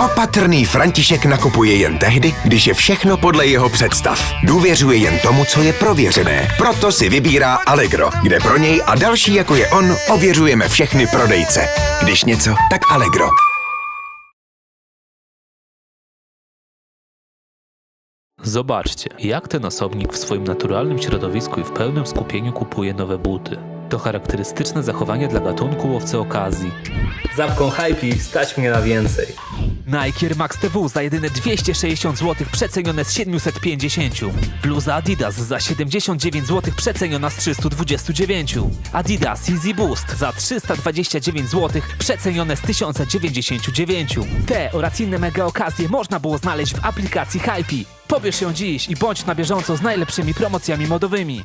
Opatrný František nakupuje jen tehdy, když je všechno podle jeho představ. Důvěřuje jen tomu, co je prověřené. Proto si vybírá Allegro, kde pro něj a další jako je on ověřujeme všechny prodejce. Když něco, tak Allegro. Zobaczcie, jak ten osobnik w swoim naturalnym środowisku i w pełnym skupieniu kupuje nowe buty. To charakterystyczne zachowanie dla gatunku łowcy okazji. Zapką hype stać mnie na więcej. Nike Air Max TW za jedyne 260 zł przecenione z 750. Bluza Adidas za 79 zł przeceniona z 329. Adidas Easy Boost za 329 zł przecenione z 1099. Te oraz inne mega okazje można było znaleźć w aplikacji Hype. Pobierz ją dziś i bądź na bieżąco z najlepszymi promocjami modowymi.